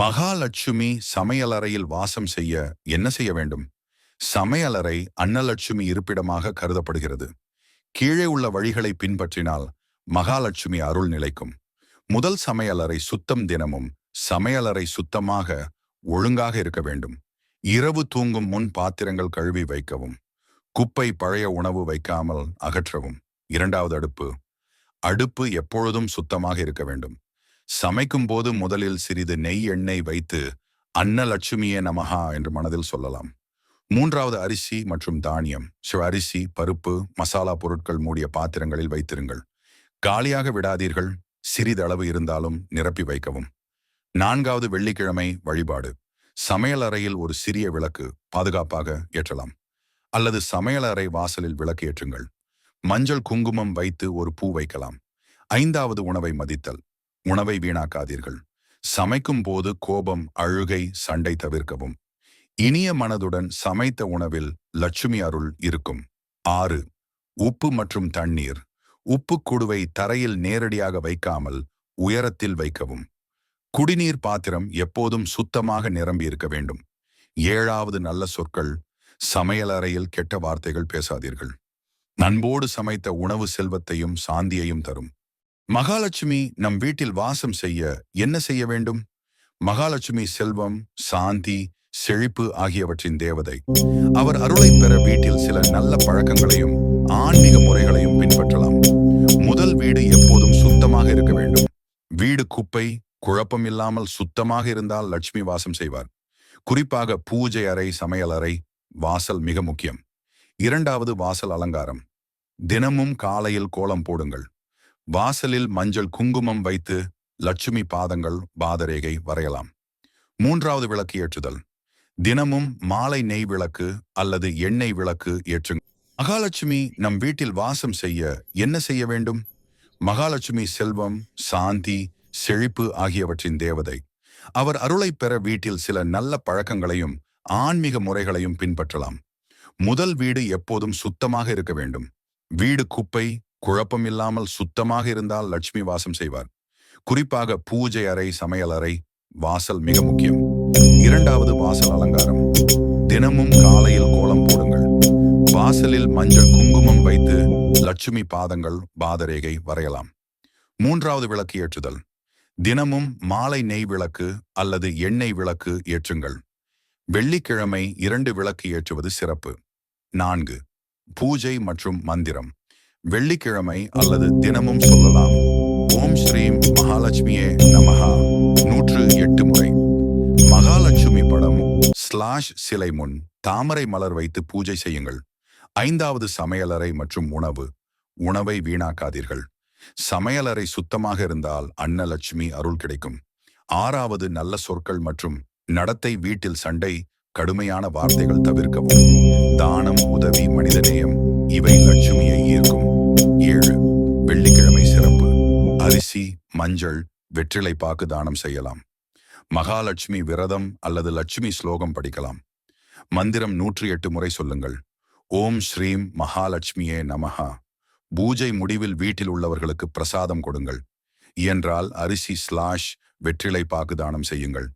மகாலட்சுமி சமையலறையில் வாசம் செய்ய என்ன செய்ய வேண்டும்? சமையலறை அன்னலட்சுமி இருப்பிடமாக கருதப்படுகிறது. கீழே உள்ள வழிகளை பின்பற்றினால் மகாலட்சுமி அருள் நிலைக்கும். முதல் சமையலறை சுத்தம் தினமும் சமையலறை சுத்தமாக ஒழுங்காக இருக்க வேண்டும். இரவு தூங்கும் முன் பாத்திரங்கள் கழுவி வைக்கவும். குப்பை பழைய உணவு வைக்காமல் அகற்றவும். இரண்டாவது அடுப்பு அடுப்பு எப்பொழுதும் சுத்தமாக இருக்க வேண்டும். சமைக்கும் போது முதலில் சிறிது நெய் எண்ணெய் வைத்து அன்னலட்சுமியே நமஹா என்று மனதில் சொல்லலாம். மூன்றாவது அரிசி மற்றும் தானியம். சிவ அரிசி பருப்பு மசாலா பொருட்கள் மூடிய பாத்திரங்களில் வைத்திருங்கள். காலியாக விடாதீர்கள். சிறிதளவு இருந்தாலும் நிரப்பி வைக்கவும். நான்காவது வெள்ளிக்கிழமை வழிபாடு. சமையல் அறையில் ஒரு சிறிய விளக்கு பாதுகாப்பாக ஏற்றலாம். அல்லது சமையலறை வாசலில் விளக்கு ஏற்றுங்கள். மஞ்சள் குங்குமம் வைத்து ஒரு பூ வைக்கலாம். ஐந்தாவது உணவை மதித்தல். உணவை வீணாக்காதீர்கள். சமைக்கும் போது கோபம் அழுகை சண்டை தவிர்க்கவும். இனிய மனதுடன் சமைத்த உணவில் லட்சுமி அருள் இருக்கும். ஆறு உப்பு மற்றும் தண்ணீர். உப்பு குடுவை தரையில் நேரடியாக வைக்காமல் உயரத்தில் வைக்கவும். குடிநீர் பாத்திரம் எப்போதும் சுத்தமாக நிரம்பி இருக்க வேண்டும். ஏழாவது நல்ல சொற்கள் சமையலறையில் கெட்ட வார்த்தைகள் பேசாதீர்கள். நண்போடு சமைத்த உணவு செல்வத்தையும் சாந்தியையும் தரும். மகாலட்சுமி நம் வீட்டில் வாசம் செய்ய என்ன செய்ய வேண்டும்? மகாலட்சுமி செல்வம் சாந்தி செழிப்பு ஆகியவற்றின் தேவதை. அவர் அருளை பெற வீட்டில் சில நல்ல பழக்கங்களையும் ஆன்மீக முறைகளையும் பின்பற்றலாம். முதல் வீடு எப்போதும் சுத்தமாக இருக்க வேண்டும். வீடு குப்பை குழப்பம் இல்லாமல் சுத்தமாக இருந்தால் லட்சுமி வாசம் செய்வார். குறிப்பாக பூஜை அறை சமையல் அறை வாசல் மிக முக்கியம். இரண்டாவது வாசல் அலங்காரம். தினமும் காலையில் கோலம் போடுங்கள். வாசலில் மஞ்சள் குங்குமம் வைத்து லட்சுமி பாதங்கள் பாதரேகை வரையலாம். மூன்றாவது விளக்கு ஏற்றுதல். தினமும் மாலை நெய் விளக்கு அல்லது எண்ணெய் விளக்கு ஏற்றுங்கள் மகாலட்சுமி நம் வீட்டில் வாசம் செய்ய என்ன செய்ய வேண்டும்? மகாலட்சுமி செல்வம் சாந்தி செழிப்பு ஆகியவற்றின் தேவதை. அவர் அருளை பெற வீட்டில் சில நல்ல பழக்கங்களையும் ஆன்மீக முறைகளையும் பின்பற்றலாம். முதல் வீடு எப்போதும் சுத்தமாக இருக்க வேண்டும். வீடு குப்பை குழப்பம் இல்லாமல் சுத்தமாக இருந்தால் லட்சுமி வாசம் செய்வார். குறிப்பாக பூஜை அறை சமையல் அறை வாசல் மிக முக்கியம். இரண்டாவது வாசல் அலங்காரம். தினமும் காலையில் கோலம் போடுங்கள். வாசலில் மஞ்சள் குங்குமம் வைத்து லட்சுமி பாதங்கள் பாதரேகை வரையலாம். மூன்றாவது விளக்கு ஏற்றுதல். தினமும் மாலை நெய் விளக்கு அல்லது எண்ணெய் விளக்கு ஏற்றுங்கள். வெள்ளிக்கிழமை இரண்டு விளக்கு ஏற்றுவது சிறப்பு. நான்கு. பூஜை மற்றும் மந்திரம். வெள்ளிக்கிழமை அல்லது தினமும் சொல்லலாம். ஓம் ஸ்ரீம் மகாலட்சுமியே நமஹா. நூற்று எட்டு முறை. மகாலட்சுமி படம் ஸ்லாஷ் சிலை முன் தாமரை மலர் வைத்து பூஜை செய்யுங்கள். ஐந்தாவது சமையலறை மற்றும் உணவு. உணவை வீணாக்காதீர்கள். சமையலறை சுத்தமாக இருந்தால் அன்னலட்சுமி அருள் கிடைக்கும். ஆறாவது நல்ல சொற்கள் மற்றும் நடத்தை வீட்டில் சண்டை கடுமையான வார்த்தைகள் தவிர்க்கவும். தானம் உதவி மனிதநேயம் இவை லட்சுமியை ஈர்க்கும். ஏழு வெள்ளிக்கிழமை சிறப்பு அரிசி மஞ்சள் வெற்றிலை பாக்கு தானம் செய்யலாம். மகாலட்சுமி விரதம் அல்லது லட்சுமி ஸ்லோகம் படிக்கலாம். மந்திரம் நூற்றி எட்டு முறை சொல்லுங்கள். ஓம் ஸ்ரீம் மகாலட்சுமியே நமஹா. பூஜை முடிவில் வீட்டில் உள்ளவர்களுக்கு பிரசாதம் கொடுங்கள். இயன்றால் அரிசி ஸ்லாஷ் வெற்றிலை பாக்கு தானம் செய்யுங்கள்.